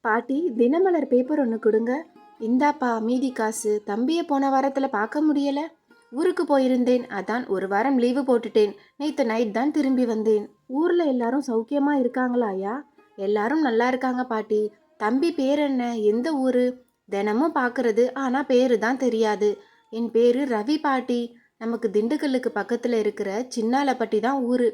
பாட்டி தினமலர் பேப்பர் ஒன்று கொடுங்க. இந்தாப்பா மீதி காசு. தம்பியை போன வாரத்தில் பார்க்க முடியல. ஊருக்கு போயிருந்தேன். அதான் ஒரு வாரம் லீவு போட்டுட்டேன். நேற்று நைட் தான் திரும்பி வந்தேன். ஊரில் எல்லாரும் சௌக்கியமா இருக்காங்களா ஐயா? எல்லாரும் நல்லா இருக்காங்க பாட்டி. தம்பி பேர் என்ன? எந்த ஊர்? தினமும் பார்க்கறது ஆனால் பேரு தான் தெரியாது. என் பேரு ரவி பாட்டி. நமக்கு திண்டுக்கல்லுக்கு பக்கத்தில் இருக்கிற சின்னாலப்பட்டி தான் ஊர்.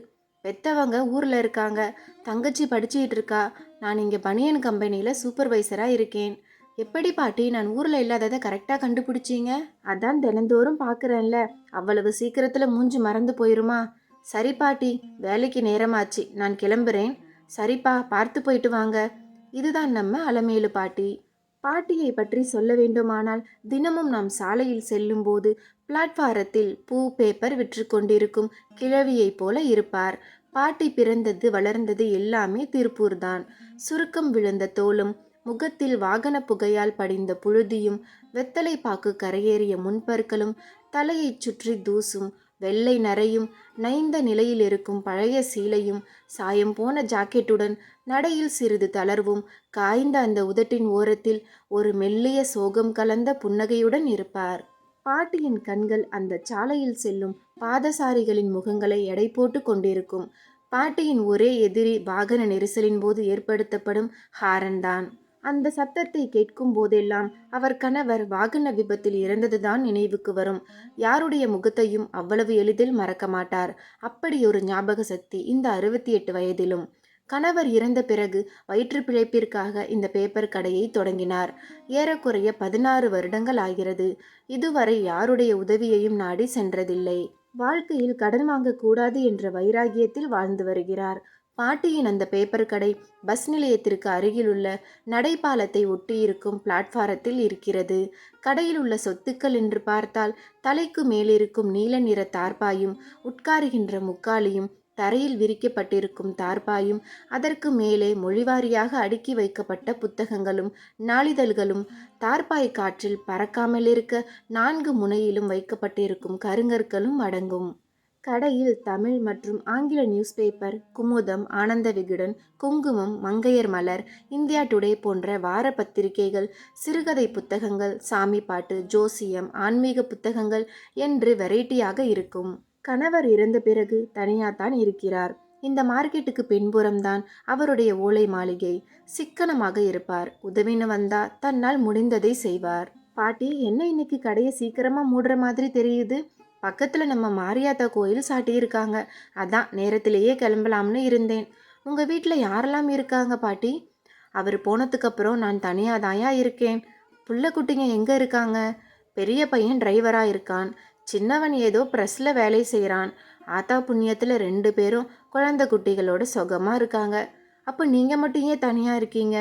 பெத்தவங்க ஊரில் இருக்காங்க. தங்கச்சி படிச்சுக்கிட்டு இருக்கா. நான் இங்கே பனியன் கம்பெனியில் சூப்பர்வைசராக இருக்கேன். எப்படி பாட்டி நான் ஊரில் இல்லாததை கரெக்டாக கண்டுபிடிச்சீங்க? அதான் தினந்தோறும் பார்க்குறேன்ல அவ்வளவு சீக்கிரத்தில் மூஞ்சி மறந்து போயிருமா? சரி பாட்டி வேலைக்கு நேரமாச்சு. நான் கிளம்புறேன். சரிப்பா பார்த்து போயிட்டு வாங்க. இதுதான் நம்ம அலமேலு பாட்டி. பாட்டியை பற்றி சொல்ல வேண்டுமானால் தினமும் நாம் சாலையில் செல்லும்போது பிளாட்பாரத்தில் பூ பேப்பர் விற்று கொண்டிருக்கும் கிழவியைப் போல இருப்பார். பாட்டி பிறந்தது வளர்ந்தது எல்லாமே திருப்பூர் தான். சுருக்கம் விழுந்த தோலும் முகத்தில் வாகன புகையால் படிந்த புழுதியும் வெத்தலை பாக்கு கரையேறிய முன்பற்களும் தலையைச் சுற்றி தூசும் வெள்ளை நரையும் நைந்த நிலையில் இருக்கும் பழைய சீலையும் சாயம் போன ஜாக்கெட்டுடன் நடையில் சிறிது தளர்வும் காய்ந்த அந்த உதட்டின் ஓரத்தில் ஒரு மெல்லிய சோகம் கலந்த புன்னகையுடன் இருப்பார். பாட்டியின் கண்கள் அந்த சாலையில் செல்லும் பாதசாரிகளின் முகங்களை எடை போட்டு கொண்டிருக்கும். பாட்டியின் ஒரே எதிரி வாகன நெரிசலின் போது ஏற்படுத்தப்படும் ஹாரன்தான். அந்த சத்தத்தை கேட்கும் போதெல்லாம் அவர் கணவர் வாகன விபத்தில் இறந்ததுதான் நினைவுக்கு வரும். யாருடைய முகத்தையும் அவ்வளவு எளிதில் மறக்க மாட்டார். அப்படி ஒரு ஞாபக சக்தி இந்த அறுபத்தி எட்டு வயதிலும். கணவர் இறந்த பிறகு வயிற்று பிழைப்பிற்காக இந்த பேப்பர் கடையை தொடங்கினார். ஏறக்குறைய பதினாறு வருடங்கள் ஆகிறது. இதுவரை யாருடைய உதவியையும் நாடி சென்றதில்லை. வாழ்க்கையில் கடன் வாங்கக்கூடாது என்ற வைராகியத்தில் வாழ்ந்து வருகிறார். பாட்டியின் அந்த பேப்பர் கடை பஸ் நிலையத்திற்கு அருகிலுள்ள நடைபாலத்தை ஒட்டியிருக்கும் பிளாட்பாரத்தில் இருக்கிறது. கடையில் உள்ள சொத்துக்கள் என்று பார்த்தால் தலைக்கு மேலிருக்கும் நீல நிற தார்பாயும் உட்காருகின்ற முக்காலியும் தரையில் விரிக்கப்பட்டிருக்கும் தார்பாயும் அதற்கு மேலே மொழிவாரியாக அடுக்கி வைக்கப்பட்ட புத்தகங்களும் நாளிதழ்களும் தார்பாய் காற்றில் பறக்காமல் இருக்க நான்கு முனையிலும் வைக்கப்பட்டிருக்கும் கருங்கற்களும் அடங்கும். கடையில் தமிழ் மற்றும் ஆங்கில நியூஸ் பேப்பர் குமுதம் ஆனந்த விகடன் குங்குமம் மங்கையர் மலர் இந்தியா டுடே போன்ற வார பத்திரிகைகள் சிறுகதை புத்தகங்கள் சாமி பாட்டு ஜோசியம் ஆன்மீக புத்தகங்கள் என்று வெரைட்டியாக இருக்கும். கணவர் இறந்த பிறகு தனியாத்தான் இருக்கிறார். இந்த மார்க்கெட்டுக்கு பின்புறம்தான் அவருடைய ஓலை மாளிகை. சிக்கனமாக இருப்பார். உதவின்னு வந்தா தன்னால் முடிந்ததை செய்வார். பாட்டி என்ன இன்னைக்கு கடையை சீக்கிரமா மூடுற மாதிரி தெரியுது? பக்கத்துல நம்ம மாரியாத்தா கோயில் சாட்டியிருக்காங்க. அதான் நேரத்திலேயே கிளம்பலாம்னு இருந்தேன். உங்க வீட்டில் யாரெல்லாம் இருக்காங்க பாட்டி? அவர் போனதுக்கப்புறம் நான் தனியாக தாயா இருக்கேன். புள்ள குட்டிங்க எங்கே இருக்காங்க? பெரிய பையன் டிரைவராக இருக்கான். சின்னவன் ஏதோ ப்ரெஸ்ஸில் வேலை செய்கிறான் ஆத்தா புண்ணியத்தில் ரெண்டு பேரும் குழந்தை குட்டிகளோட சுகமாக இருக்காங்க. அப்போ நீங்கள் மட்டும் ஏன் தனியாக இருக்கீங்க?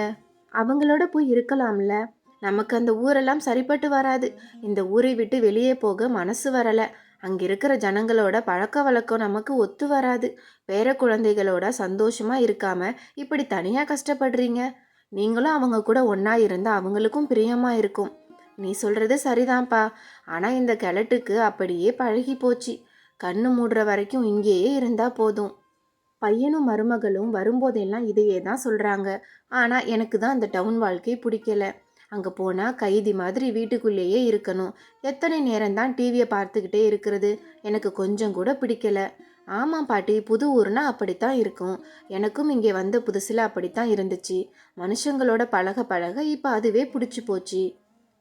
அவங்களோட போய் இருக்கலாம்ல. நமக்கு அந்த ஊரெல்லாம் சரிப்பட்டு வராது. இந்த ஊரை விட்டு வெளியே போக மனசு வரலை. அங்கே இருக்கிற ஜனங்களோட பழக்க வழக்கம் நமக்கு ஒத்து வராது. பேர குழந்தைகளோட சந்தோஷமாக இருக்காம இப்படி தனியாக கஷ்டப்படுறீங்க? நீங்களும் அவங்க கூட ஒன்றா இருந்தால் அவங்களுக்கும் பிரியமாக இருக்கும். நீ சொல்றது சரிதான்ப்பா. ஆனால் இந்த கிழட்டுக்கு அப்படியே பழகி போச்சு. கண்ணு மூடுற வரைக்கும் இங்கேயே இருந்தா போதும். பையனும் மருமகளும் வரும்போதெல்லாம் இதையே தான் சொல்கிறாங்க ஆனால் எனக்கு தான் அந்த டவுன் வாழ்க்கை பிடிக்கல. அங்கே போனால் கைதி மாதிரி வீட்டுக்குள்ளேயே இருக்கணும். எத்தனை நேரம் தான் டிவியை பார்த்துக்கிட்டே இருக்கிறது. எனக்கு கொஞ்சம் கூட பிடிக்கல. ஆமாம் பாட்டி புது ஊர்னா அப்படித்தான் இருக்கும். எனக்கும் இங்கே வந்த புதுசில் அப்படித்தான் இருந்துச்சு. மனுஷங்களோட பழக பழக இப்போ அதுவே பிடிச்சி போச்சு.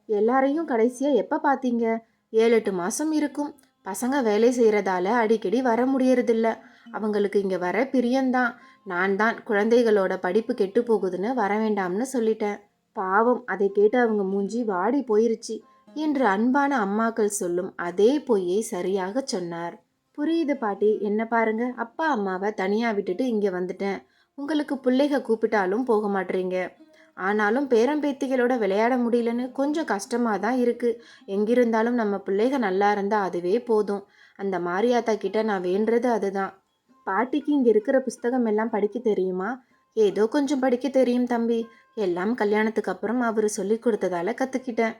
எல்லாரையும் கடைசியாக எப்போ பார்த்தீங்க ஏழு எட்டு மாதம் இருக்கும். பசங்க வேலை செய்கிறதால அடிக்கடி வர முடியறதில்ல. அவங்களுக்கு இங்கே வர பிரியந்தான் நான் தான் குழந்தைகளோட படிப்பு கெட்டு போகுதுன்னு வர வேண்டாம்னு சொல்லிட்டேன். பாவம் அதை கேட்டு அவங்க மூஞ்சி வாடி போயிருச்சு என்று அன்பான அம்மாக்கள் சொல்லும் அதே பொய்யை சரியாக சொன்னார். புரியுது பாட்டி என்ன பாருங்க? அப்பா அம்மாவை தனியாக விட்டுட்டு இங்கே வந்துட்டேன். உங்களுக்கு பிள்ளைக கூப்பிட்டாலும் போக மாட்டீங்க. ஆனாலும் பேரம்பேத்திகளோட விளையாட முடியலன்னு கொஞ்சம் கஷ்டமாக தான் இருக்குது எங்கிருந்தாலும் நம்ம பிள்ளைக நல்லா இருந்தால் அதுவே போதும். அந்த மாரியாத்தா கிட்ட நான் வேண்டுறது அதுதான். பாட்டிக்கு இங்கே இருக்கிற புஸ்தகம் எல்லாம் படிக்க தெரியுமா? ஏதோ கொஞ்சம் படிக்க தெரியும் தம்பி. எல்லாம் கல்யாணத்துக்கு அப்புறம் அவர் சொல்லி கொடுத்ததால கற்றுக்கிட்டேன்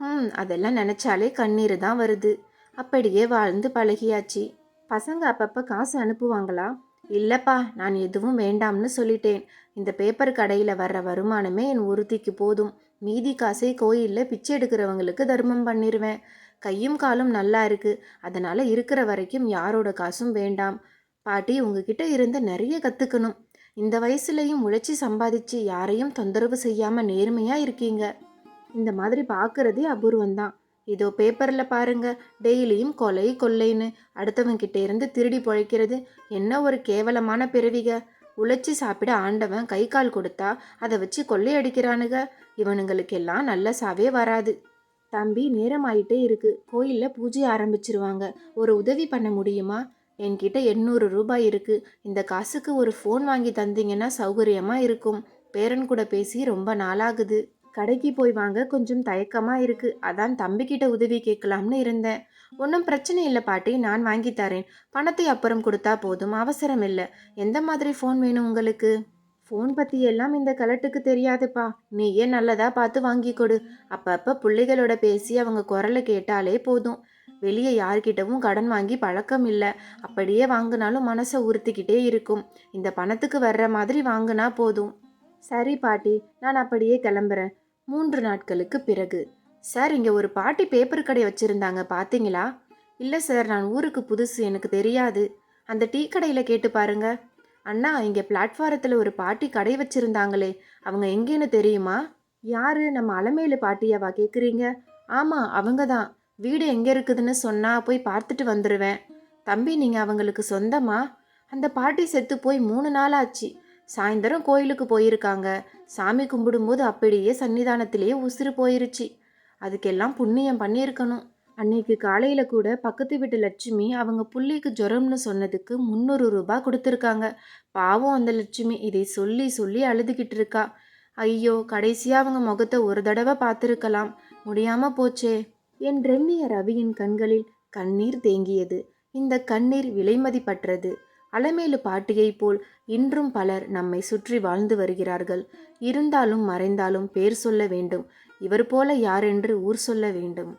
ம் அதெல்லாம் நினச்சாலே கண்ணீர் தான் வருது. அப்படியே வாழ்ந்து பழகியாச்சு. பசங்க அப்பப்போ காசு அனுப்புவாங்களா? இல்லைப்பா நான் எதுவும் வேண்டாம்னு சொல்லிட்டேன். இந்த பேப்பர் கடையில் வர்ற வருமானமே என் ஒருத்திக்கு போதும். மீதி காசை கோயிலில் பிச்சை எடுக்கிறவங்களுக்கு தர்மம் பண்ணிடுவேன் கையும் காலும் நல்லா இருக்கு. அதனால இருக்கிற வரைக்கும் யாரோட காசும் வேண்டாம். பாட்டி உங்ககிட்ட இருந்து நிறைய கற்றுக்கணும் இந்த வயசுலையும் உழைச்சி சம்பாதிச்சு யாரையும் தொந்தரவு செய்யாமல் நேர்மையாக இருக்கீங்க. இந்த மாதிரி பார்க்குறதே அபூர்வம்தான். இதோ பேப்பரில் பாருங்க. டெய்லியும் கொலை கொள்ளைன்னு. அடுத்தவங்கிட்ட இருந்து திருடி பொழைக்கிறது. என்ன ஒரு கேவலமான பிறவிக. உழைச்சி சாப்பிட ஆண்டவன் கை கால் கொடுத்தா அதை வச்சு கொள்ளையடிக்கிறானுங்க இவனுங்களுக்கெல்லாம் நல்ல சாவே வராது. தம்பி நேரமாயிட்டே இருக்கு. கோயிலில் பூஜை ஆரம்பிச்சிருவாங்க. ஒரு உதவி பண்ண முடியுமா? என்கிட்ட எண்ணூறு ரூபாய் இருக்கு. இந்த காசுக்கு ஒரு ஃபோன் வாங்கி தந்தீங்கன்னா சௌகரியமாக இருக்கும். பேரன் கூட பேசி ரொம்ப நாளாகுது. கடைக்கு போய் வாங்க கொஞ்சம் தயக்கமா இருக்கு. அதான் தம்பிக்கிட்ட உதவி கேட்கலாம்னு இருந்தேன். ஒன்றும் பிரச்சனை இல்லை பாட்டி நான் வாங்கி தரேன். பணத்தை அப்புறம் கொடுத்தா போதும் அவசரம் இல்லை. எந்த மாதிரி ஃபோன் வேணும் உங்களுக்கு? ஃபோன் பற்றி எல்லாம் இந்த கலட்டுக்கு தெரியாதுப்பா. நீயே நல்லதாக பார்த்து வாங்கி கொடு. அப்பப்போ பிள்ளைகளோட பேசி அவங்க குரலை கேட்டாலே போதும். வெளியே யார்கிட்டவும் கடன் வாங்கி பழக்கம் இல்லை. அப்படியே வாங்கினாலும் மனசை உறுத்திக்கிட்டே இருக்கும். இந்த பணத்துக்கு வர்ற மாதிரி வாங்கினா போதும். சரி பாட்டி நான் அப்படியே கிளம்புறேன். மூன்று நாட்களுக்கு பிறகு. சார் இங்கே ஒரு பாட்டி பேப்பர் கடை வச்சுருந்தாங்க பார்த்தீங்களா இல்லை சார் நான் ஊருக்கு புதுசு எனக்கு தெரியாது. அந்த டீ கடையில் கேட்டு பாருங்க. அண்ணா இங்கே பிளாட்ஃபாரத்தில் ஒரு பாட்டி கடை வச்சுருந்தாங்களே அவங்க எங்கேன்னு தெரியுமா? யார் நம்ம அலமேலு பாட்டியாவா கேட்குறீங்க ஆமாம் அவங்க தான். வீடு எங்கே இருக்குதுன்னு சொன்னால் போய் பார்த்துட்டு வந்துடுவேன் தம்பி நீங்கள் அவங்களுக்கு சொந்தமா? அந்த பாட்டி செத்து போய் மூணு நாள் ஆச்சு. சாயந்தரம் கோயிலுக்கு போயிருக்காங்க. சாமி கும்பிடும்போது அப்படியே சன்னிதானத்திலேயே உசுறு போயிருச்சு. அதுக்கெல்லாம் புண்ணியம் பண்ணியிருக்கணும். அன்னைக்கு காலையில் கூட பக்கத்து வீட்டு லட்சுமி அவங்க புள்ளிக்கு ஜுரம்னு சொன்னதுக்கு முந்நூறு ரூபா கொடுத்துருக்காங்க. பாவம் அந்த லட்சுமி. இதை சொல்லி சொல்லி அழுதுகிட்டு இருக்கா. ஐயோ கடைசியாக அவங்க முகத்தை ஒரு தடவை பார்த்துருக்கலாம். முடியாமல் போச்சே. என் ரெம்மிய ரவியின் கண்களில் கண்ணீர் தேங்கியது. இந்த கண்ணீர் விலைமதிப்பற்றது. அலமேலு பாட்டியைப் போல் இன்றும் பலர் நம்மை சுற்றி வாழ்ந்து வருகிறார்கள். இருந்தாலும் மறைந்தாலும் பேர் சொல்ல வேண்டும். இவர் போல யாரென்று ஊர் சொல்ல வேண்டும்.